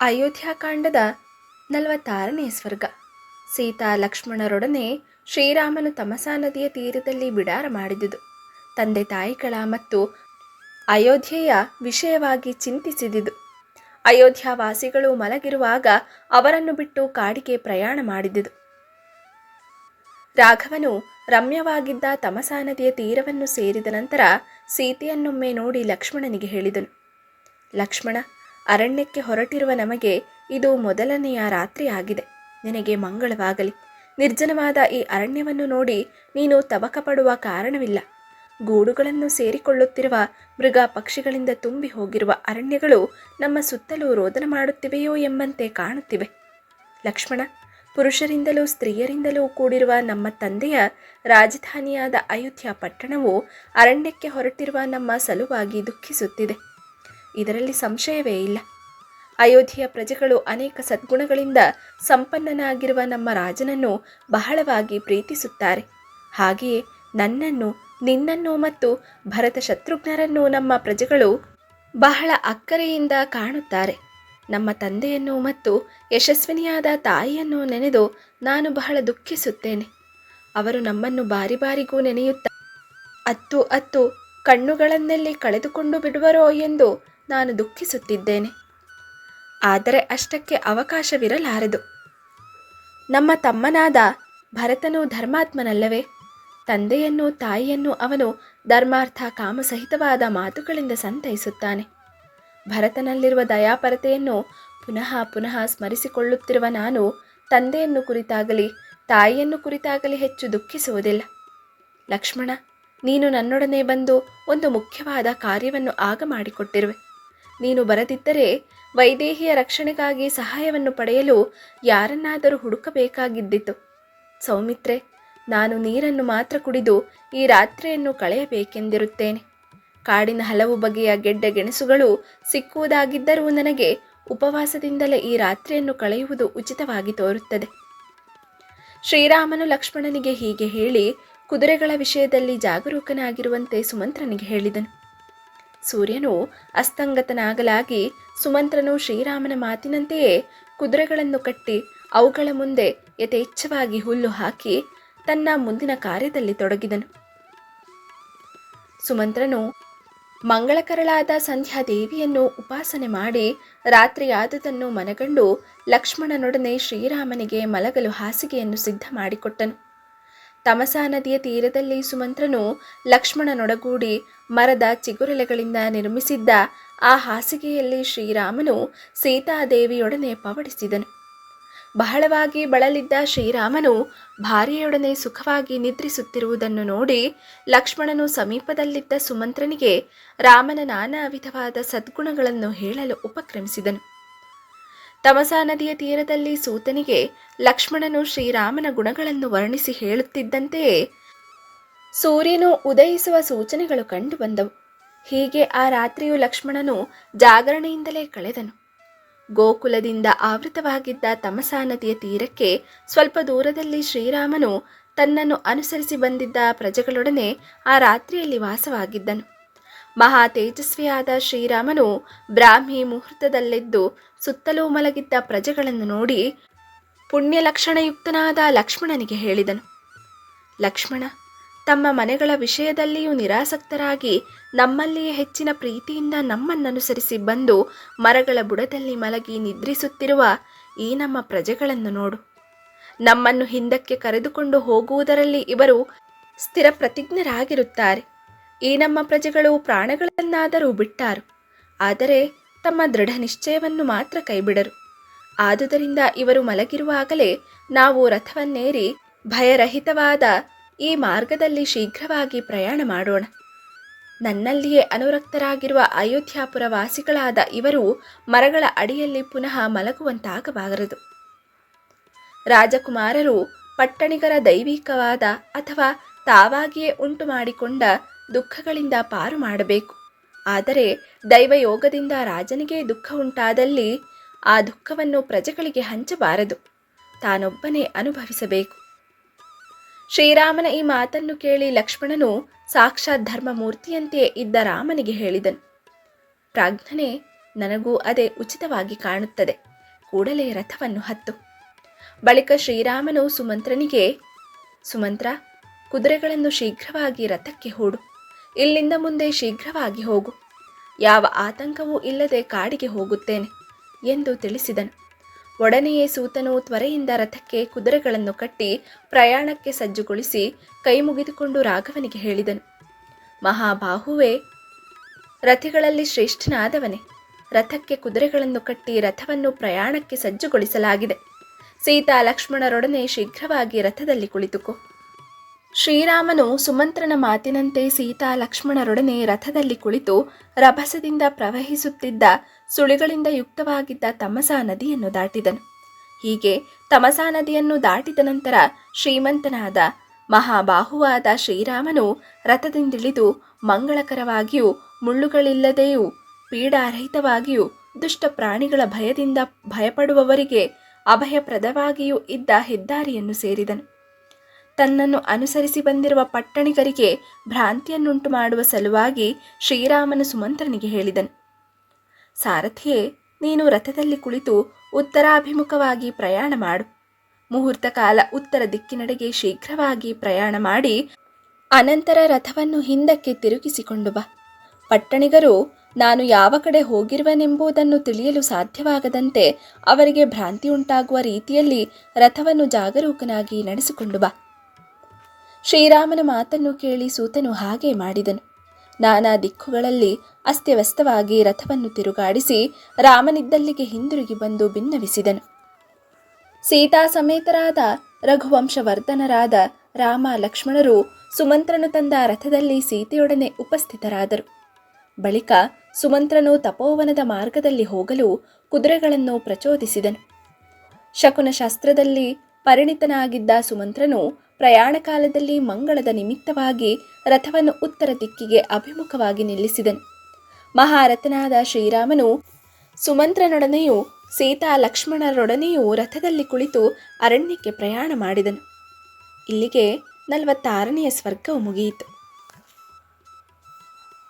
ಅಯೋಧ್ಯಾಕಾಂಡದ ನಲವತ್ತಾರನೇ ಸ್ವರ್ಗ. ಸೀತಾ ಲಕ್ಷ್ಮಣರೊಡನೆ ಶ್ರೀರಾಮನು ತಮಸಾ ನದಿಯ ತೀರದಲ್ಲಿ ಬಿಡಾರ ಮಾಡಿದುದು. ತಂದೆ ತಾಯಿಗಳ ಮತ್ತು ಅಯೋಧ್ಯೆಯ ವಿಷಯವಾಗಿ ಚಿಂತಿಸಿದುದು. ಅಯೋಧ್ಯಾವಾಸಿಗಳು ಮಲಗಿರುವಾಗ ಅವರನ್ನು ಬಿಟ್ಟು ಕಾಡಿಗೆ ಪ್ರಯಾಣ ಮಾಡಿದುದು. ರಾಘವನು ರಮ್ಯವಾಗಿದ್ದ ತಮಸಾ ನದಿಯ ತೀರವನ್ನು ಸೇರಿದ ನಂತರ ಸೀತೆಯನ್ನೊಮ್ಮೆ ನೋಡಿ ಲಕ್ಷ್ಮಣನಿಗೆ ಹೇಳಿದನು. ಲಕ್ಷ್ಮಣ ಅರಣ್ಯಕ್ಕೆ ಹೊರಟಿರುವ ನಮಗೆ ಇದು ಮೊದಲನೆಯ ರಾತ್ರಿಯಾಗಿದೆ ನಿನಗೆ ಮಂಗಳವಾಗಲಿ. ನಿರ್ಜನವಾದ ಈ ಅರಣ್ಯವನ್ನು ನೋಡಿ ನೀನು ತವಕ ಪಡುವ ಕಾರಣವಿಲ್ಲ. ಗೂಡುಗಳನ್ನು ಸೇರಿಕೊಳ್ಳುತ್ತಿರುವ ಮೃಗ ಪಕ್ಷಿಗಳಿಂದ ತುಂಬಿ ಹೋಗಿರುವ ಅರಣ್ಯಗಳು ನಮ್ಮ ಸುತ್ತಲೂ ರೋದನ ಮಾಡುತ್ತಿವೆಯೋ ಎಂಬಂತೆ ಕಾಣುತ್ತಿವೆ. ಲಕ್ಷ್ಮಣ, ಪುರುಷರಿಂದಲೂ ಸ್ತ್ರೀಯರಿಂದಲೂ ಕೂಡಿರುವ ನಮ್ಮ ತಂದೆಯ ರಾಜಧಾನಿಯಾದ ಅಯೋಧ್ಯ ಪಟ್ಟಣವು ಅರಣ್ಯಕ್ಕೆ ಹೊರಟಿರುವ ನಮ್ಮ ಸಲುವಾಗಿ ದುಃಖಿಸುತ್ತಿದೆ. ಇದರಲ್ಲಿ ಸಂಶಯವೇ ಇಲ್ಲ. ಅಯೋಧ್ಯೆಯ ಪ್ರಜೆಗಳು ಅನೇಕ ಸದ್ಗುಣಗಳಿಂದ ಸಂಪನ್ನನಾಗಿರುವ ನಮ್ಮ ರಾಜನನ್ನು ಬಹಳವಾಗಿ ಪ್ರೀತಿಸುತ್ತಾರೆ. ಹಾಗೆಯೇ ನನ್ನನ್ನು, ನಿನ್ನನ್ನು ಮತ್ತು ಭರತ ಶತ್ರುಘ್ನರನ್ನು ನಮ್ಮ ಪ್ರಜೆಗಳು ಬಹಳ ಅಕ್ಕರೆಯಿಂದ ಕಾಣುತ್ತಾರೆ. ನಮ್ಮ ತಂದೆಯನ್ನು ಮತ್ತು ಯಶಸ್ವಿನಿಯಾದ ತಾಯಿಯನ್ನು ನೆನೆದು ನಾನು ಬಹಳ ದುಃಖಿಸುತ್ತೇನೆ. ಅವರು ನಮ್ಮನ್ನು ಬಾರಿ ಬಾರಿಗೂ ನೆನೆಯುತ್ತಾ, ಅತ್ತು ಅತ್ತು ಕಣ್ಣುಗಳನ್ನೆಲ್ಲಿ ಕಳೆದುಕೊಂಡು ಬಿಡುವರೋ ಎಂದು ನಾನು ದುಃಖಿಸುತ್ತಿದ್ದೇನೆ. ಆದರೆ ಅಷ್ಟಕ್ಕೆ ಅವಕಾಶವಿರಲಾರದು. ನಮ್ಮ ತಮ್ಮನಾದ ಭರತನು ಧರ್ಮಾತ್ಮನಲ್ಲವೇ? ತಂದೆಯನ್ನು ತಾಯಿಯನ್ನು ಅವನು ಧರ್ಮಾರ್ಥ ಕಾಮಸಹಿತವಾದ ಮಾತುಗಳಿಂದ ಸಂತೈಸುತ್ತಾನೆ. ಭರತನಲ್ಲಿರುವ ದಯಾಪರತೆಯನ್ನು ಪುನಃ ಪುನಃ ಸ್ಮರಿಸಿಕೊಳ್ಳುತ್ತಿರುವ ನಾನು ತಂದೆಯನ್ನು ಕುರಿತಾಗಲಿ, ತಾಯಿಯನ್ನು ಕುರಿತಾಗಲಿ ಹೆಚ್ಚು ದುಃಖಿಸುವುದಿಲ್ಲ. ಲಕ್ಷ್ಮಣ, ನೀನು ನನ್ನೊಡನೆ ಬಂದು ಒಂದು ಮುಖ್ಯವಾದ ಕಾರ್ಯವನ್ನು ಆಗ ಮಾಡಿಕೊಟ್ಟಿರುವೆ. ನೀನು ಬರದಿದ್ದರೆ ವೈದೇಹಿಯ ರಕ್ಷಣೆಗಾಗಿ ಸಹಾಯವನ್ನು ಪಡೆಯಲು ಯಾರನ್ನಾದರೂ ಹುಡುಕಬೇಕಾಗಿದ್ದಿತು. ಸೌಮಿತ್ರೆ, ನಾನು ನೀರನ್ನು ಮಾತ್ರ ಕುಡಿದು ಈ ರಾತ್ರಿಯನ್ನು ಕಳೆಯಬೇಕೆಂದಿರುತ್ತೇನೆ. ಕಾಡಿನ ಹಲವು ಬಗೆಯ ಗೆಡ್ಡೆ ಗೆಣಸುಗಳು ಸಿಕ್ಕುವುದಾಗಿದ್ದರೂ ನನಗೆ ಉಪವಾಸದಿಂದಲೇ ಈ ರಾತ್ರಿಯನ್ನು ಕಳೆಯುವುದು ಉಚಿತವಾಗಿ ತೋರುತ್ತದೆ. ಶ್ರೀರಾಮನು ಲಕ್ಷ್ಮಣನಿಗೆ ಹೀಗೆ ಹೇಳಿ ಕುದುರೆಗಳ ವಿಷಯದಲ್ಲಿ ಜಾಗರೂಕನಾಗಿರುವಂತೆ ಸುಮಂತ್ರನಿಗೆ ಹೇಳಿದನು. ಸೂರ್ಯನು ಅಸ್ತಂಗತನಾಗಲಾಗಿ ಸುಮಂತ್ರನು ಶ್ರೀರಾಮನ ಮಾತಿನಂತೆಯೇ ಕುದುರೆಗಳನ್ನು ಕಟ್ಟಿ ಅವುಗಳ ಮುಂದೆ ಯಥೇಚ್ಛವಾಗಿ ಹುಲ್ಲು ಹಾಕಿ ತನ್ನ ಮುಂದಿನ ಕಾರ್ಯದಲ್ಲಿ ತೊಡಗಿದನು. ಸುಮಂತ್ರನು ಮಂಗಳಕರಳಾದ ಸಂಧ್ಯಾ ದೇವಿಯನ್ನು ಉಪಾಸನೆ ಮಾಡಿ ರಾತ್ರಿಯಾದದನ್ನು ಮನಗಂಡು ಲಕ್ಷ್ಮಣನೊಡನೆ ಶ್ರೀರಾಮನಿಗೆ ಮಲಗಲು ಹಾಸಿಗೆಯನ್ನು ಸಿದ್ಧ ಮಾಡಿಕೊಟ್ಟನು ತಮಸಾ ನದಿಯ ತೀರದಲ್ಲಿ ಸುಮಂತ್ರನು ಲಕ್ಷ್ಮಣನೊಡಗೂಡಿ ಮರದ ಚಿಗುರೆಲೆಗಳಿಂದ ನಿರ್ಮಿಸಿದ್ದ ಆ ಹಾಸಿಗೆಯಲ್ಲಿ ಶ್ರೀರಾಮನು ಸೀತಾದೇವಿಯೊಡನೆ ಪವಡಿಸಿದನು. ಬಹಳವಾಗಿ ಬಳಲಿದ್ದ ಶ್ರೀರಾಮನು ಭಾರ್ಯೆಯೊಡನೆ ಸುಖವಾಗಿ ನಿದ್ರಿಸುತ್ತಿರುವುದನ್ನು ನೋಡಿ ಲಕ್ಷ್ಮಣನು ಸಮೀಪದಲ್ಲಿದ್ದ ಸುಮಂತ್ರನಿಗೆ ರಾಮನ ನಾನಾ ವಿಧವಾದ ಸದ್ಗುಣಗಳನ್ನು ಹೇಳಲು ಉಪಕ್ರಮಿಸಿದನು. ತಮಸಾ ನದಿಯ ತೀರದಲ್ಲಿ ಸೂತನಿಗೆ ಲಕ್ಷ್ಮಣನು ಶ್ರೀರಾಮನ ಗುಣಗಳನ್ನು ವರ್ಣಿಸಿ ಹೇಳುತ್ತಿದ್ದಂತೆಯೇ ಸೂರ್ಯನು ಉದಯಿಸುವ ಸೂಚನೆಗಳು ಕಂಡುಬಂದವು ಹೀಗೆ ಆ ರಾತ್ರಿಯು ಲಕ್ಷ್ಮಣನು ಜಾಗರಣೆಯಿಂದಲೇ ಕಳೆದನು. ಗೋಕುಲದಿಂದ ಆವೃತವಾಗಿದ್ದ ತಮಸಾ ನದಿಯ ತೀರಕ್ಕೆ ಸ್ವಲ್ಪ ದೂರದಲ್ಲಿ ಶ್ರೀರಾಮನು ತನ್ನನ್ನು ಅನುಸರಿಸಿ ಬಂದಿದ್ದ ಪ್ರಜೆಗಳೊಡನೆ ಆ ರಾತ್ರಿಯಲ್ಲಿ ವಾಸವಾಗಿದ್ದನು. ಮಹಾ ತೇಜಸ್ವಿಯಾದ ಶ್ರೀರಾಮನು ಬ್ರಾಹ್ಮಿ ಮುಹೂರ್ತದಲ್ಲೆದ್ದು ಸುತ್ತಲೂ ಮಲಗಿದ್ದ ಪ್ರಜೆಗಳನ್ನು ನೋಡಿ ಪುಣ್ಯ ಲಕ್ಷಣಯುಕ್ತನಾದ ಲಕ್ಷ್ಮಣನಿಗೆ ಹೇಳಿದನು. ಲಕ್ಷ್ಮಣ, ತಮ್ಮ ಮನೆಗಳ ವಿಷಯದಲ್ಲಿಯೂ ನಿರಾಸಕ್ತರಾಗಿ ನಮ್ಮಲ್ಲಿಯೇ ಹೆಚ್ಚಿನ ಪ್ರೀತಿಯಿಂದ ನಮ್ಮನ್ನನುಸರಿಸಿ ಬಂದು ಮರಗಳ ಬುಡದಲ್ಲಿ ಮಲಗಿ ನಿದ್ರಿಸುತ್ತಿರುವ ಈ ನಮ್ಮ ಪ್ರಜೆಗಳನ್ನು ನೋಡು. ನಮ್ಮನ್ನು ಹಿಂದಕ್ಕೆ ಕರೆದುಕೊಂಡು ಹೋಗುವುದರಲ್ಲಿ ಇವರು ಸ್ಥಿರ ಪ್ರತಿಜ್ಞರಾಗಿರುತ್ತಾರೆ. ಈ ನಮ್ಮ ಪ್ರಜೆಗಳು ಪ್ರಾಣಗಳನ್ನಾದರೂ ಬಿಟ್ಟಾರು. ಆದರೆ ತಮ್ಮ ದೃಢ ನಿಶ್ಚಯವನ್ನು ಮಾತ್ರ ಕೈಬಿಡರು. ಆದುದರಿಂದ ಇವರು ಮಲಗಿರುವಾಗಲೇ ನಾವು ರಥವನ್ನೇರಿ ಭಯರಹಿತವಾದ ಈ ಮಾರ್ಗದಲ್ಲಿ ಶೀಘ್ರವಾಗಿ ಪ್ರಯಾಣ ಮಾಡೋಣ. ನನ್ನಲ್ಲಿಯೇ ಅನುರಕ್ತರಾಗಿರುವ ಅಯೋಧ್ಯಾಪುರ ವಾಸಿಗಳಾದ ಇವರು ಮರಗಳ ಅಡಿಯಲ್ಲಿ ಪುನಃ ಮಲಗುವಂತಾಗಬಾರದು. ರಾಜಕುಮಾರರು ಪಟ್ಟಣಿಗರ ದೈವಿಕವಾದ ಅಥವಾ ತಾವಾಗಿಯೇ ಉಂಟು ಮಾಡಿಕೊಂಡ ದುಃಖಗಳಿಂದ ಪಾರು ಮಾಡಬೇಕು. ಆದರೆ ದೈವಯೋಗದಿಂದ ರಾಜನಿಗೆ ದುಃಖ ಉಂಟಾದಲ್ಲಿ ಆ ದುಃಖವನ್ನು ಪ್ರಜೆಗಳಿಗೆ ಹಂಚಬಾರದು. ತಾನೊಬ್ಬನೇ ಅನುಭವಿಸಬೇಕು. ಶ್ರೀರಾಮನ ಈ ಮಾತನ್ನು ಕೇಳಿ ಲಕ್ಷ್ಮಣನು ಸಾಕ್ಷಾತ್ ಧರ್ಮಮೂರ್ತಿಯಂತೆಯೇ ಇದ್ದ ರಾಮನಿಗೆ ಹೇಳಿದನು. ಪ್ರಾಜ್ಞನೆ ನನಗೂ ಅದೇ ಉಚಿತವಾಗಿ ಕಾಣುತ್ತದೆ. ಕೂಡಲೇ ರಥವನ್ನು ಹತ್ತು. ಬಳಿಕ ಶ್ರೀರಾಮನು ಸುಮಂತ್ರನಿಗೆ, ಸುಮಂತ್ರ ಕುದುರೆಗಳನ್ನು ಶೀಘ್ರವಾಗಿ ರಥಕ್ಕೆ ಹೂಡು. ಇಲ್ಲಿಂದ ಮುಂದೆ ಶೀಘ್ರವಾಗಿ ಹೋಗು. ಯಾವ ಆತಂಕವೂ ಇಲ್ಲದೆ ಕಾಡಿಗೆ ಹೋಗುತ್ತೇನೆ ಎಂದು ತಿಳಿಸಿದನು. ಒಡನೆಯೇ ಸೂತನು ತ್ವರೆಯಿಂದ ರಥಕ್ಕೆ ಕುದುರೆಗಳನ್ನು ಕಟ್ಟಿ ಪ್ರಯಾಣಕ್ಕೆ ಸಜ್ಜುಗೊಳಿಸಿ ಕೈ ಮುಗಿದುಕೊಂಡು ರಾಘವನಿಗೆ ಹೇಳಿದನು. ಮಹಾಬಾಹುವೇ, ರಥಿಗಳಲ್ಲಿ ಶ್ರೇಷ್ಠನಾದವನೇ. ರಥಕ್ಕೆ ಕುದುರೆಗಳನ್ನು ಕಟ್ಟಿ ರಥವನ್ನು ಪ್ರಯಾಣಕ್ಕೆ ಸಜ್ಜುಗೊಳಿಸಲಾಗಿದೆ. ಸೀತಾ ಲಕ್ಷ್ಮಣರೊಡನೆ ಶೀಘ್ರವಾಗಿ ರಥದಲ್ಲಿ ಕುಳಿತುಕೋ. ಶ್ರೀರಾಮನು ಸುಮಂತ್ರನ ಮಾತಿನಂತೆ ಸೀತಾ ಲಕ್ಷ್ಮಣರೊಡನೆ ರಥದಲ್ಲಿ ಕುಳಿತು ರಭಸದಿಂದ ಪ್ರವಹಿಸುತ್ತಿದ್ದ ಸುಳಿಗಳಿಂದ ಯುಕ್ತವಾಗಿದ್ದ ತಮಸಾ ನದಿಯನ್ನು ದಾಟಿದನು. ಹೀಗೆ ತಮಸಾ ನದಿಯನ್ನು ದಾಟಿದ ನಂತರ ಶ್ರೀಮಂತನಾದ ಮಹಾಬಾಹುವಾದ ಶ್ರೀರಾಮನು ರಥದಿಂದಿಳಿದು ಮಂಗಳಕರವಾಗಿಯೂ ಮುಳ್ಳುಗಳಿಲ್ಲದೆಯೂ ಪೀಡಾರಹಿತವಾಗಿಯೂ ದುಷ್ಟ ಪ್ರಾಣಿಗಳ ಭಯದಿಂದ ಭಯಪಡುವವರಿಗೆ ಅಭಯಪ್ರದವಾಗಿಯೂ ಇದ್ದ ಹೆದ್ದಾರಿಯನ್ನು ಸೇರಿದನು. ತನ್ನನ್ನು ಅನುಸರಿಸಿ ಬಂದಿರುವ ಪಟ್ಟಣಿಗರಿಗೆ ಭ್ರಾಂತಿಯನ್ನುಂಟು ಮಾಡುವ ಸಲುವಾಗಿ ಶ್ರೀರಾಮನು ಸುಮಂತ್ರನಿಗೆ ಹೇಳಿದನು. ಸಾರಥಿಯೇ, ನೀನು ರಥದಲ್ಲಿ ಕುಳಿತು ಉತ್ತರಾಭಿಮುಖವಾಗಿ ಪ್ರಯಾಣ ಮಾಡು. ಮುಹೂರ್ತ ಕಾಲ ಉತ್ತರ ದಿಕ್ಕಿನಡೆಗೆ ಶೀಘ್ರವಾಗಿ ಪ್ರಯಾಣ ಮಾಡಿ ಅನಂತರ ರಥವನ್ನು ಹಿಂದಕ್ಕೆ ತಿರುಗಿಸಿಕೊಂಡು ಬಾ. ಪಟ್ಟಣಿಗರು, ನಾನು ಯಾವ ಕಡೆ ಹೋಗಿರುವನೆಂಬುದನ್ನು ತಿಳಿಯಲು ಸಾಧ್ಯವಾಗದಂತೆ ಅವರಿಗೆ ಭ್ರಾಂತಿ ಉಂಟಾಗುವ ರೀತಿಯಲ್ಲಿ ರಥವನ್ನು ಜಾಗರೂಕನಾಗಿ ನಡೆಸಿಕೊಂಡು ಬಾ. ಶ್ರೀರಾಮನ ಮಾತನ್ನು ಕೇಳಿ ಸೂತನು ಹಾಗೆ ಮಾಡಿದನು. ನಾನಾ ದಿಕ್ಕುಗಳಲ್ಲಿ ಅಸ್ತವ್ಯಸ್ತವಾಗಿ ರಥವನ್ನು ತಿರುಗಾಡಿಸಿ ರಾಮನಿದ್ದಲ್ಲಿಗೆ ಹಿಂದಿರುಗಿ ಬಂದು ಭಿನ್ನವಿಸಿದನು ಸೀತಾ ಸಮೇತರಾದ ರಘುವಂಶವರ್ಧನರಾದ ರಾಮ ಲಕ್ಷ್ಮಣರು ಸುಮಂತ್ರನು ತಂದ ರಥದಲ್ಲಿ ಸೀತೆಯೊಡನೆ ಉಪಸ್ಥಿತರಾದರು. ಬಳಿಕ ಸುಮಂತ್ರನು ತಪೋವನದ ಮಾರ್ಗದಲ್ಲಿ ಹೋಗಲು ಕುದುರೆಗಳನ್ನು ಪ್ರಚೋದಿಸಿದನು. ಶಕುನಶಾಸ್ತ್ರದಲ್ಲಿ ಪರಿಣಿತನಾಗಿದ್ದ ಸುಮಂತ್ರನು ಪ್ರಯಾಣ ಕಾಲದಲ್ಲಿ ಮಂಗಳದ ನಿಮಿತ್ತವಾಗಿ ರಥವನ್ನು ಉತ್ತರ ದಿಕ್ಕಿಗೆ ಅಭಿಮುಖವಾಗಿ ನಿಲ್ಲಿಸಿದನು. ಮಹಾರಥನಾದ ಶ್ರೀರಾಮನು ಸುಮಂತ್ರನೊಡನೆಯೂ ಸೀತಾ ಲಕ್ಷ್ಮಣರೊಡನೆಯೂ ರಥದಲ್ಲಿ ಕುಳಿತು ಅರಣ್ಯಕ್ಕೆ ಪ್ರಯಾಣ ಮಾಡಿದನು. ಇಲ್ಲಿಗೆ ನಲವತ್ತಾರನೆಯ ಸ್ವರ್ಗವು ಮುಗಿಯಿತು.